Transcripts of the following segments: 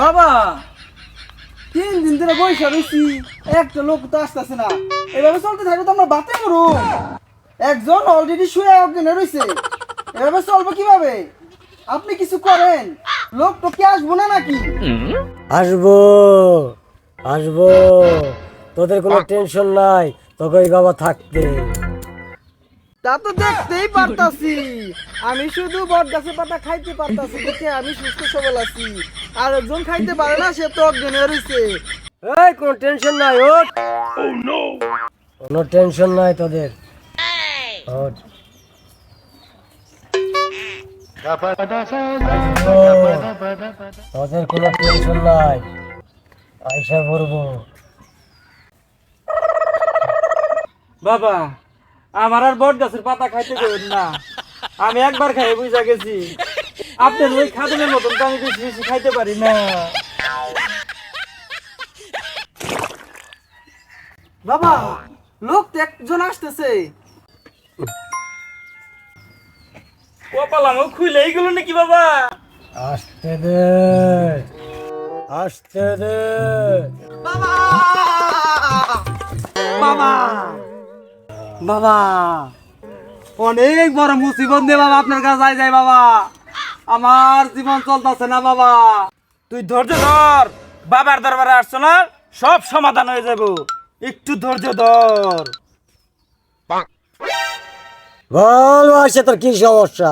বাবা তিন দিন ধরে বৈশা রয়েছি একটা লোক তো আসতেছে না। এভাবে চলতে থাকলে তো আমরা বাতে মরু। একজন অলরেডি শুয়ে অজ্ঞানে রয়েছে এভাবে চলবো কীভাবে? আপনি কিছু করেন। লোক তো কি আসব না নাকি? আসব আসব। তোদের কোনো টেনশন নাই তোকে ওই বাবা থাকতে। তা তো দেখতেই পারতাছি। আমি শুধু বট গাছের পাতা খাইতে পারতাছি দেখে আমি সুস্থ সবল আছি। আর একজন খাইতে পারে না সে তো অজ্ঞানে রয়েছে এই কোনো টেনশন নাই ওঠ। কোনো টেনশন নাই তোদের। তোদের কোনো টেনশন নাই। পয়সা ভরবো বাবা আমার আর বট গাছের পাতা খাইতে দেবেন না। আমি একবার খাই বুঝা গেছি। আপনার ওই খাদনের মতন তো আমি বেশি বেশি খাইতে পারি না। বাবা লোক তো একজন আসতেছে। কপাল আমার খুলে গেল নাকি বাবা? আসতে দে। আসতে দে। বাবা! বাবা! বাবা। অনেক বড় মুসিবত নিয়ে বাবা আপনার কাছে যাই যাই বাবা। আমার জীবন চলতেছে না বাবা। তুই ধৈর্য ধর বাবার দরবারে আসছো না সব সমাধান হয়ে যাব। একটু ধৈর্য ধর। বল আসে তোর কি সমস্যা?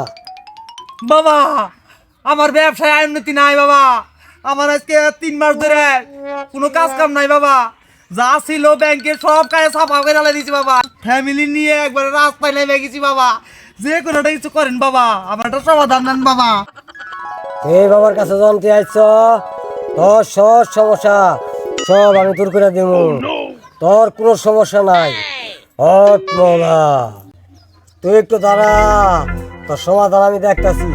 বাবা আমার ব্যবসায় উন্নতি নাই বাবা। আমার আজকে তিন মাস ধরে কোনো কাজ কাম নাই বাবা। যা ছিল ব্যাংকের সব কাজে সাফা করে দিয়েছি বাবা। ফ্যামিলি নিয়ে একবার রাস্তায় নেমে গেছি বাবা। যে কোনোটা কিছু করেন বাবা আমার একটা সমাধান দেন বাবা। এই বাবার কাছে জানতে আইছ তোর সব সমস্যা সব আমি দূর করে দিব তোর কোনো সমস্যা নাই। হট মোলা তুই একটু দাঁড়া তোর সমাধান আমি দেখতাছি।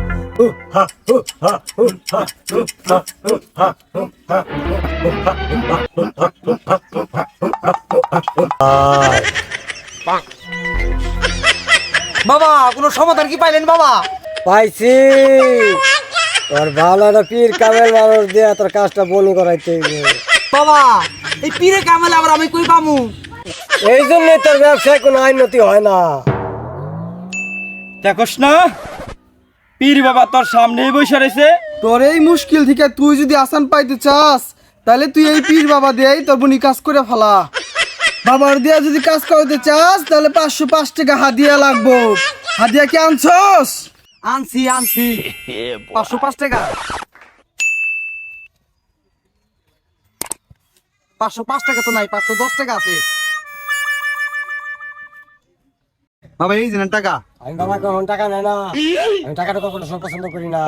বাবা কোন সমাধান কি পাইলেন বাবা? পাইছি। তোর ভালো একটা পীর কামেল মানুষ দিয়ে তোর কাজটা বলু করাইতে বাবা এই পীরে কামেল আবার আমি কই পামু? এই জন্যই তোর ব্যবসায় কোনো আইনতি হয় না। দেখোস না পীর বাবা তোর সামনেই বসে রয়েছে। তোর এই মুশকিল থেকে তুই যদি আসান পাইতে চাস, তাহলে তুই এই পীর বাবা দিয়েই তোর বুনি কাজ করে ফেলা। বাবার দিয়া যদি কাজ করতে চাস, তাহলে পাঁচশো পাঁচ টাকা হাদিয়া লাগবো। হাদিয়া কি আনছস? আনছি আনছি। পাঁচশো পাঁচ টাকা। পাঁচশো পাঁচ টাকা তো নাই, পাঁচশো দশ টাকা আছে। বাবা, এই যে টাকা। আমি বাবা কোনো টাকা নেয় না। আমি টাকাটা কখনো সব পছন্দ করি না।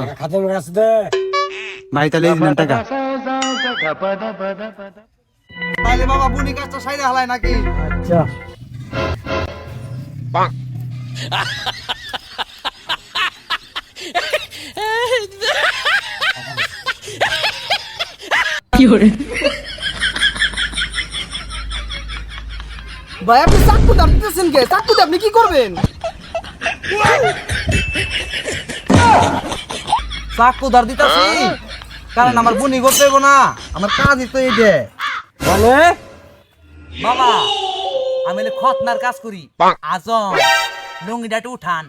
টাকা খাতে মেরে আছে দে। ভাই তাহলে এই টাকা। তাহলে বাবা বুনি কাজটা সাইডে হালায় নাকি? আচ্ছা। ভাই, আপনি চাকু দাঁড়তেছেন কে? চাকু আপনি কি করবেন? চাকু দাঁড় দিতেছি কারণ আমার বুনি করতে হইব না। আমার কাজই তো এই যে মানে বাবা, আমি খতনার কাজ করি। আজম, লুঙ্গিটা একটু উঠান।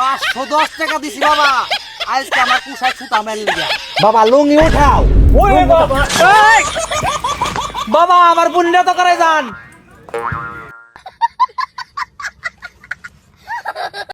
পাঁচশো দশ টাকা দিছি বাবা। আজকে আমার কুসায় ছুটা মেরে বাবা, লুঙ্গি উঠাও। বাবা আমার পুণ্য তো করে যান।